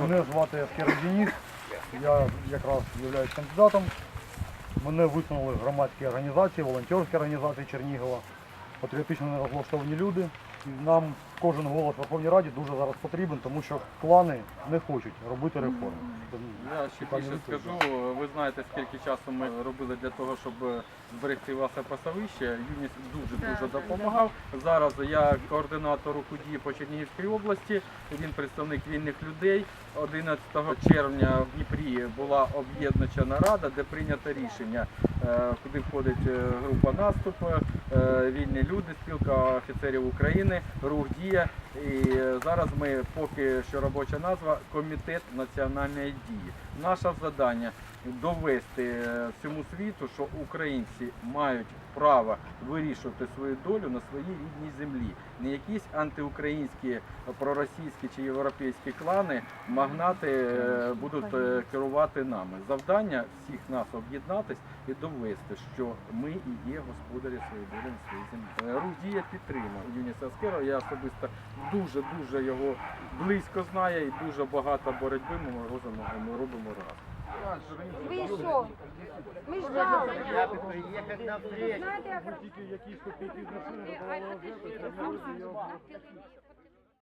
Мене звати Аскер Денис, я якраз являюсь кандидатом. Мене висунули громадські організації, волонтерські організації Чернігова, патріотично розлаштовані люди. І нам кожен голос в Верховній Раді дуже зараз потрібен, тому що клани не хочуть робити реформи. Я ще більше скажу, ви знаєте, скільки часу ми робили для того, щоб зберегти ваше пасовище. Юніс дуже-дуже допомагав. Зараз я координатор руху дії по Чернігівській області, він представник вільних людей. 11 червня в Дніпрі була об'єднана рада, де прийнято рішення, куди входить е, група наступу, е, вільні люди, спілка офіцерів України, рух дія. І е, зараз ми поки що робоча назва Комітет національної дії. Наше завдання довести е, всьому світу, що українці мають право вирішувати свою долю на своїй рідній землі. Не якісь антиукраїнські, проросійські чи європейські клани, магнати е, будуть е, керувати нами. Завдання всіх нас об'єднатись і довести, що ми і є господарі своєї долі на своїй землі. Е, Рух дія підтримав Юніса Аскера. Я особисто дуже дуже його близько знаю і дуже багато боротьби ми робимо, ми робимо разом. Ви що? Ми ждали. Знаєте, як